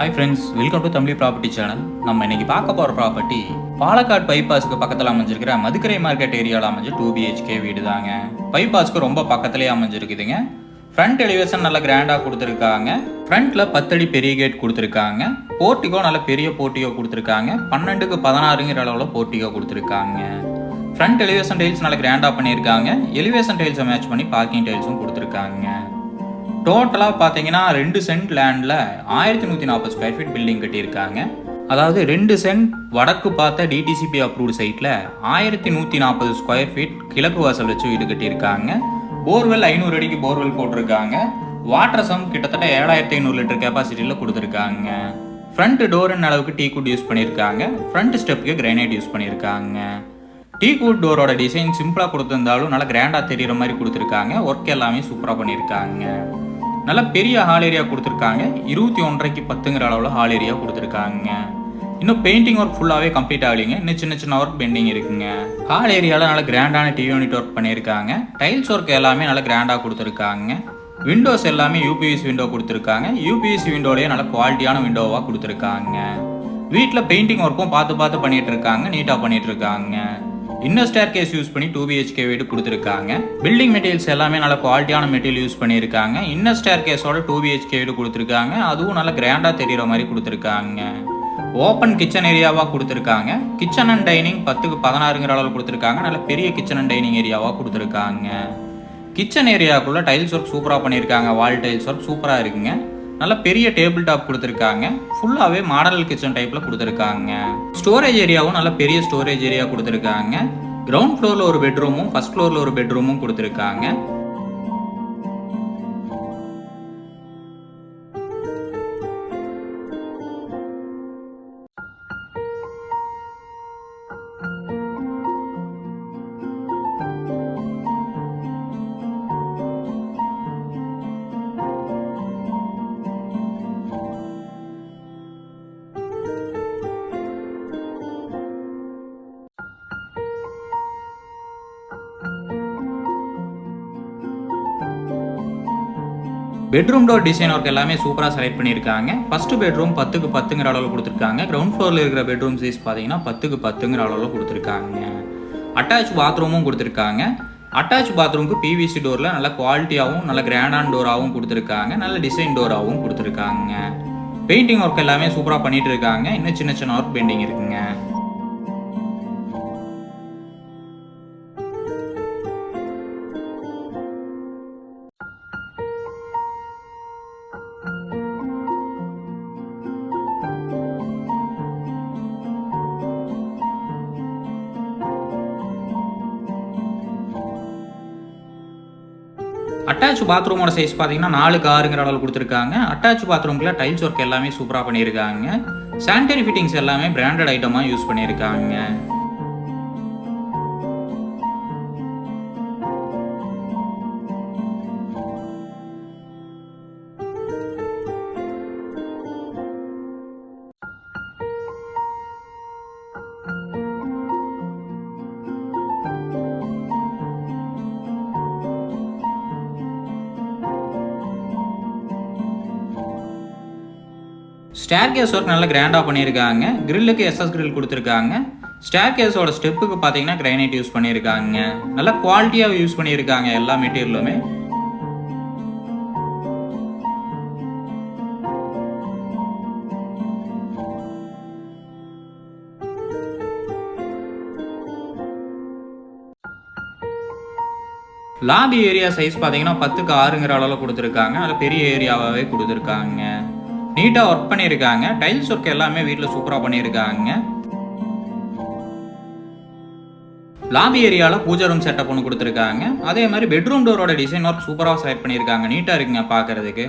Hi friends welcome to Tamil property channel நம்ம இன்னைக்கு பார்க்க போகிற ப்ராப்பர்ட்டி பாலக்காடு பைபாஸ்க்கு பக்கத்தில் அமைஞ்சிருக்கிற மதுக்கரை மார்க்கெட் ஏரியாவில் அமைஞ்ச டூ பிஹெச்கே வீடு தாங்க. பைபாஸ்க்கு ரொம்ப பக்கத்துலேயே அமைஞ்சிருக்குதுங்க. ஃப்ரண்ட் எலிவேஷன் நல்ல கிராண்டாக கொடுத்துருக்காங்க. ஃப்ரண்ட்டில் பத்தடி பெரிய கேட் கொடுத்துருக்காங்க. போர்ட்டிகோ நல்ல பெரிய போர்ட்டிகோ கொடுத்துருக்காங்க. பன்னெண்டுக்கு பதினாறுங்கிற அளவில் போர்ட்டிகோ கொடுத்துருக்காங்க. ஃப்ரண்ட் எலிவேஷன் டைல்ஸ் நல்ல கிராண்டாக பண்ணியிருக்காங்க. எலிவேஷன் டைல்ஸை மேட்ச் பண்ணி பார்க்கிங் டைல்ஸும் கொடுத்துருக்காங்க. டோட்டலாக பார்த்தீங்கன்னா ரெண்டு சென்ட் லேண்டில் ஆயிரத்தி நூற்றி நாற்பது ஸ்கொயர் ஃபீட் பில்டிங் கட்டியிருக்காங்க. அதாவது ரெண்டு சென்ட் வடக்கு பார்த்த டிடிசிபி அப்ரூவ்டு சைட்டில் ஆயிரத்தி நூற்றி நாற்பது ஸ்கொயர் ஃபீட் கிழக்கு வாசல் வச்சு வீடு கட்டியிருக்காங்க. போர்வெல் ஐநூறு அடிக்கு போர்வெல் போட்டிருக்காங்க. வாட்டர் சம் கிட்டத்தட்ட ஏழாயிரத்தி ஐநூறு லிட்டர் கெப்பாசிட்டியில் கொடுத்துருக்காங்க. ஃப்ரண்ட் டோர்னு அளவுக்கு டீ குட் யூஸ் பண்ணியிருக்காங்க. ஃப்ரண்ட் ஸ்டெப்புக்கு கிரானைட் யூஸ் பண்ணியிருக்காங்க. டீ குட் டோரோட டிசைன் சிம்பிளாக கொடுத்துருந்தாலும் நல்லா கிராண்டாக தெரியுற மாதிரி கொடுத்துருக்காங்க. ஒர்க் எல்லாமே சூப்பராக பண்ணியிருக்காங்க. நல்ல பெரிய ஹால் ஏரியா கொடுத்துருக்காங்க. இருபத்தி ஒன்றரைக்கு பத்துங்கிற அளவில் ஹால் ஏரியா கொடுத்துருக்காங்க. இன்னும் பெயிண்டிங் ஒர்க் ஃபுல்லாகவே கம்ப்ளீட் ஆகலைங்க. இன்னும் சின்ன சின்ன ஒர்க் பெண்டிங் இருக்குங்க. ஹால் ஏரியாவில் நல்ல கிராண்டான டிவி யூனிட் ஒர்க் பண்ணியிருக்காங்க. டைல்ஸ் ஒர்க் எல்லாமே நல்லா கிராண்டாக கொடுத்துருக்காங்க. விண்டோஸ் எல்லாமே யூபிஎஸ் விண்டோ கொடுத்துருக்காங்க. யூபிஎஸ் விண்டோலேயே நல்ல குவாலிட்டியான விண்டோவாக கொடுத்துருக்காங்க. வீட்டில் பெயிண்டிங் ஒர்க்கும் பார்த்து பார்த்து பண்ணிகிட்டு இருக்காங்க. நீட்டாக பண்ணிகிட்டு இருக்காங்க. இன்னும் ஸ்டேர் கேஸ் யூஸ் பண்ணி டூ பிஹெச்கே வீடு கொடுத்துருக்காங்க. பில்டிங் மெட்டீரியல்ஸ் எல்லாமே நல்ல குவாலிட்டியான மெட்டீரியல் யூஸ் பண்ணியிருக்காங்க. இன்னர் ஸ்டேர் கேஸோட டூ பிஹெச்கே வீடு கொடுத்துருக்காங்க. அதுவும் நல்ல கிராண்டாக தெரியுற மாதிரி கொடுத்துருக்காங்க. ஓப்பன் கிச்சன் ஏரியாவாக கொடுத்துருக்காங்க. கிச்சன் அண்ட் டைனிங் பத்துக்கு பதினாறுங்கிற அளவில் கொடுத்துருக்காங்க. நல்ல பெரிய கிச்சன் அண்ட் டைனிங் ஏரியாவாக கொடுத்துருக்காங்க. கிச்சன் ஏரியாக்குள்ளே டைல்ஸ் ஒர்க் சூப்பராக பண்ணியிருக்காங்க. வால் டைல்ஸ் ஒர்க் சூப்பராக இருக்குங்க. நல்ல பெரிய டேபிள் டாப் கொடுத்துருக்காங்க. ஃபுல்லாகவே மாடல் கிச்சன் டைப்பில் கொடுத்துருக்காங்க. ஸ்டோரேஜ் ஏரியாவும் நல்ல பெரிய ஸ்டோரேஜ் ஏரியா கொடுத்துருக்காங்க. கிரவுண்ட் ஃப்ளோரில் ஒரு பெட்ரூமும் ஃபஸ்ட் ஃப்ளோரில் ஒரு பெட்ரூமும் கொடுத்துருக்காங்க. பெட்ரூம் டோர் டிசைன் ஒர்க் எல்லாமே சூப்பராக செலக்ட் பண்ணியிருக்காங்க. ஃபர்ஸ்ட் பெட்ரூம் பத்துக்கு பத்துங்கிற அளவில் கொடுத்துருக்காங்க. கிரவுண்ட் ஃப்ளோரில் இருக்கிற பெட்ரூம் சைஸ் பார்த்தீங்கன்னா பத்துக்கு பத்துங்கிற அளவில் கொடுத்துருக்காங்க. அட்டாச் பாத்ரூமும் கொடுத்துருக்காங்க. அட்டாச் பாத்ரூமுக்கு பிவிசி டோரில் நல்ல குவாலிட்டியாகவும் நல்ல கிராண்டான டோராகவும் கொடுத்துருக்காங்க. நல்ல டிசைன் டோராகவும் கொடுத்துருக்காங்க. பெயிண்டிங் ஒர்க் எல்லாமே சூப்பராக பண்ணிட்டு இருக்காங்க. இன்னும் சின்ன சின்ன ஒர்க் பெயிண்டிங் இருக்குங்க. அட்டாச் பாத்ரூமோட சைஸ் பார்த்தீங்கன்னா நாலுக்கு ஆறுங்கிற அளவில் கொடுத்துருக்காங்க. அட்டாச் பாத்ரூம்ல டைல்ஸ் ஒர்க் எல்லாமே சூப்பராக பண்ணியிருக்காங்க. சானிட்டரி ஃபிட்டிங்ஸ் எல்லாமே பிராண்டட் ஐட்டமாக யூஸ் பண்ணியிருக்காங்க. ஸ்டேர் கேஸ் ஒர்க் நல்லா கிராண்டாக பண்ணியிருக்காங்க. கிரில்லுக்கு எஸ்எஸ் கிரில் கொடுத்துருக்காங்க. ஸ்டேர் கேஸோட ஸ்டெப்புக்கு பார்த்தீங்கன்னா கிரைனைட் யூஸ் பண்ணியிருக்காங்க. நல்லா குவாலிட்டியாக யூஸ் பண்ணியிருக்காங்க எல்லா மெட்டீரியலுமே லாபி ஏரியா சைஸ் பார்த்தீங்கன்னா பத்துக்கு ஆறுங்கிற அளவில் கொடுத்துருக்காங்க. அதில் பெரிய ஏரியாவாகவே கொடுத்துருக்காங்க. நீட்டாக ஒர்க் பண்ணியிருக்காங்க. டைல்ஸ் ஒர்க் எல்லாமே வீட்டில் சூப்பராக பண்ணியிருக்காங்க. லாபி ஏரியாவில் பூஜா ரூம் செட்டப் ஒன்று கொடுத்துருக்காங்க. அதே மாதிரி பெட்ரூம் டோரோட டிசைன் ஒர்க் சூப்பராக செலக்ட் பண்ணியிருக்காங்க. நீட்டாக இருக்குங்க பார்க்கறதுக்கு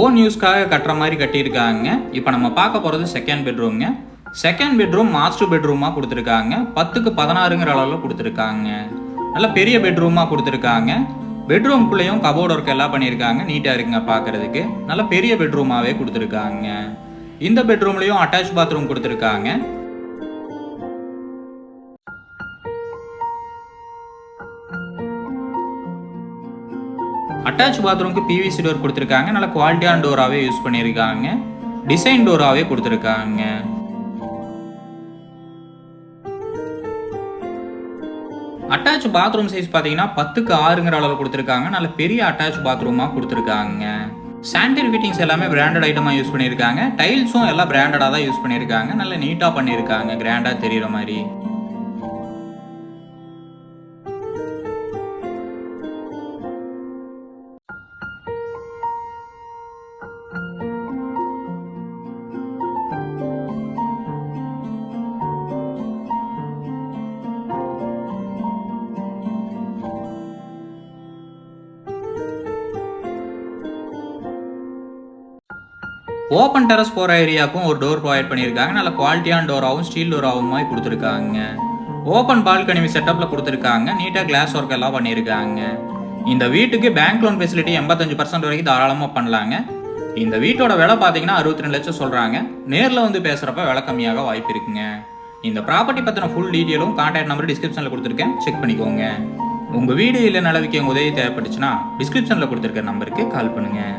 ஓன் யூஸ்க்காக கட்டுற மாதிரி கட்டியிருக்காங்க. இப்போ நம்ம பார்க்க போகிறது செகண்ட் பெட்ரூம்ங்க செகண்ட் பெட்ரூம் மாஸ்டர் பெட்ரூமாக கொடுத்துருக்காங்க. பத்துக்கு பதினாறுங்கிற அளவில் கொடுத்துருக்காங்க. நல்ல பெரிய பெட்ரூமாக கொடுத்துருக்காங்க. பெட்ரூம்குள்ளேயும் கபோர்டு ஒர்க் எல்லாம் பண்ணியிருக்காங்க. நீட்டாக இருக்குங்க பார்க்குறதுக்கு நல்ல பெரிய பெட்ரூமாகவே கொடுத்துருக்காங்க. இந்த பெட்ரூம்லேயும் அட்டாச் பாத்ரூம் கொடுத்துருக்காங்க. அட்டாச் பாத்ரூம்க்கு பிவிசி டோர் கொடுத்துருக்காங்க. நல்ல குவாலிட்டியான டோராகவே யூஸ் பண்ணியிருக்காங்க. டிசைன் டோராகவே கொடுத்துருக்காங்க. அட்டாச் பாத்ரூம் சைஸ் பார்த்தீங்கன்னா பத்துக்கு ஆறுங்கிற அளவு கொடுத்துருக்காங்க. நல்ல பெரிய அட்டாச் பாத்ரூமாக கொடுத்துருக்காங்க. சானிடரி ஃபிட்டிங்ஸ் எல்லாமே பிராண்டட் ஐட்டமாக யூஸ் பண்ணியிருக்காங்க. டைல்ஸும் எல்லாம் பிராண்டடாக தான் யூஸ் பண்ணியிருக்காங்க. நல்ல நீட்டாக பண்ணியிருக்காங்க. கிராண்டாக தெரியுற மாதிரி. ஓப்பன் டெரஸ் போகிற ஏரியாவுக்கும் ஒரு டோர் ப்ரொவைட் பண்ணியிருக்காங்க. நல்ல குவாலிட்டியான டோராகவும் ஸ்டீல் டோராகவும் கொடுத்துருக்காங்க. ஓப்பன் பால்கனி செட்டப்பில் கொடுத்துருக்காங்க. நீட்டாக கிளாஸ் ஒர்க் எல்லாம் பண்ணியிருக்காங்க. இந்த வீட்டுக்கு பேங்க் லோன் ஃபெசிலிட்டி எண்பத்தஞ்சு பர்சன்ட் வரைக்கும் தாராளமாக பண்ணலாங்க. இந்த வீட்டோட விலை பார்த்தீங்கன்னா அறுபத்தி ரெண்டு லட்சம் சொல்கிறாங்க நேரில் வந்து பேசுகிறப்ப விலை கம்மியாக வாய்ப்பு இருக்குங்க. இந்த ப்ராப்பர்ட்டி பற்றின ஃபுல் டீட்டெயிலும் கான்டாக்ட் நம்பர் டிஸ்கிரிப்ஷனில் கொடுத்துருக்கேன். செக் பண்ணிக்கோங்க. உங்கள் வீடு இல்லை நிலவுக்கு உங்கள் உதவி தேவைப்பட்டுச்சுன்னா டிஸ்கிரிப்ஷனில் கொடுத்துருக்க நம்பருக்கு கால் பண்ணுங்கள்